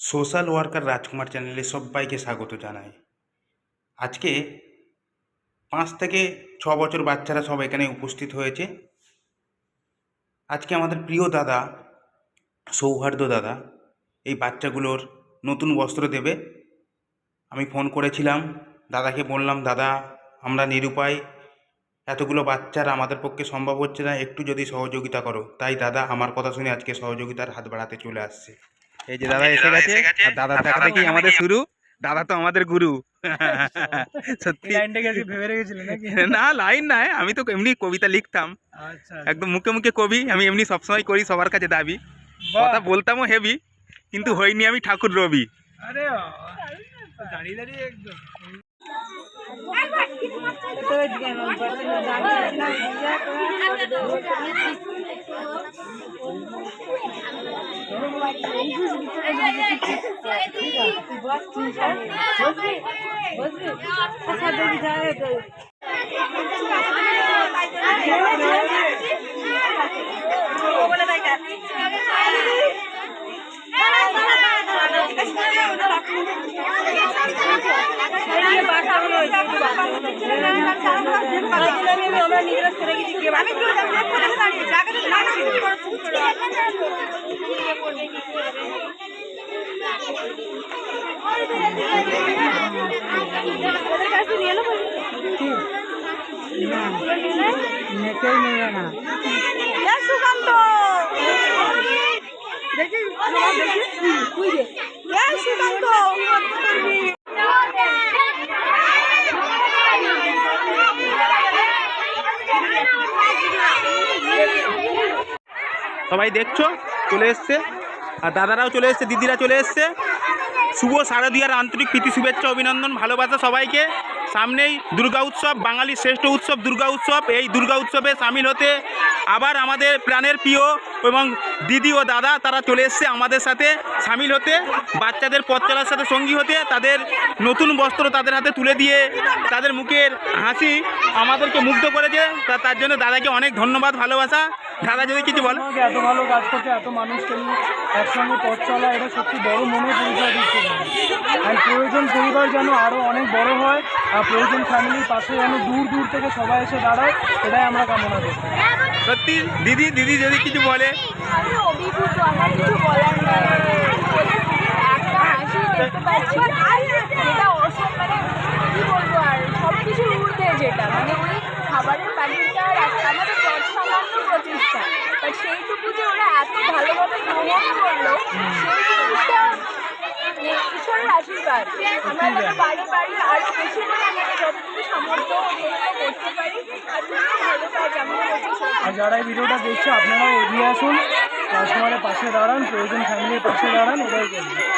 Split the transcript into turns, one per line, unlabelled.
Social worker রাজকুমার চ্যানেলে সবাইকে স্বাগত জানাই। আজকে পাঁচ থেকে ছ বছর বাচ্চারা সব এখানে উপস্থিত হয়েছে। আজকে আমাদের প্রিয় দাদা, সৌহার্দ্য দাদা, এই বাচ্চাগুলোর নতুন বস্ত্র দেবে। আমি ফোন করেছিলাম, দাদাকে বললাম, দাদা, আমরা নিরুপায়। এতগুলো বাচ্চার আমাদের পক্ষে সম্ভব হচ্ছে না, একটু যদি সহযোগিতা করো। তাই দাদা আমার কথা শুনে আজকে সহযোগিতার হাত বাড়াতে চলে আসছে।
এই যে দাদা এসে গেছে আর দাদার দেখা দেখি আমাদের শুরু দাদা তো আমাদের গুরু সত্যি
লাইনটা গেছি ভেবে রেখেছিলেন নাকি
না লাইন নাই আমি তো এমনি কবিতা লিখতাম
আচ্ছা
একদম মুখে মুখে কবি আমি এমনি সবসময় করি সবার কাছে দাবি কথা বলতামও হেভি কিন্তু হইনি আমি ঠাকুর রবি
আরে আমরা নিজেরা ছেড়ে গেছি আমি
সুকান্ত! দেখি সুকান্ত!
সবাই দেখছ? চলে এসছে। আর দাদারাও চলে এসছে দিদিরা চলে এসছে। শুভ শারদীয়ার আন্তরিক প্রীতি শুভেচ্ছা অভিনন্দন ভালোবাসা সবাইকে। সামনেই দুর্গা উৎসব বাঙালির শ্রেষ্ঠ উৎসব দুর্গা উৎসব। এই দুর্গা উৎসবে সামিল হতে আবার আমাদের প্রাণের প্রিয় এবং দিদি ও দাদা, তারা চলে এসছে আমাদের সাথে সামিল হতে। বাচ্চাদের পথ চলার সাথে সঙ্গী হতে, তাদের নতুন বস্ত্র তাদের হাতে তুলে দিয়ে তাদের মুখের হাসি আমাদেরকে মুগ্ধ করেছে। তার জন্য দাদাকে অনেক ধন্যবাদ, ভালোবাসা। দাদা, যদি কিছু বলো?
এত ভালো কাজ করছে, এত মানুষকে একসঙ্গে পথ চলা, এটা সত্যি বড় মনে পরিচয় দিচ্ছে। আর প্রয়োজন পরিবার যেন আরও অনেক বড় হয় প্রয়োজন ফ্যামিলির পাশে যেন দূর দূর থেকে সবাই এসে দাঁড়ায় সেটাই আমরা কামনা করি
সত্যি দিদি দিদি যদি কিছু বলে
আমি অভিভূত আমার কিছু বলার নেই একটা হাসি দেখতে পাচ্ছি ঈশ্বরের আশীর্বাদ আমরা যেন বাড়ি বাড়ি আরও বেশি করে আমাদের যতটুকু সামর্থ্য সেগুলো করতে পারি আর তুমি ভালো কাজ আমরা করছি
আর যারা এই ভিডিওটা দেখছে আপনারাও এগিয়ে আসুন কাস্টমারের পাশে দাঁড়ান প্রয়োজন ফ্যামিলির পাশে দাঁড়ান এটাই করবেন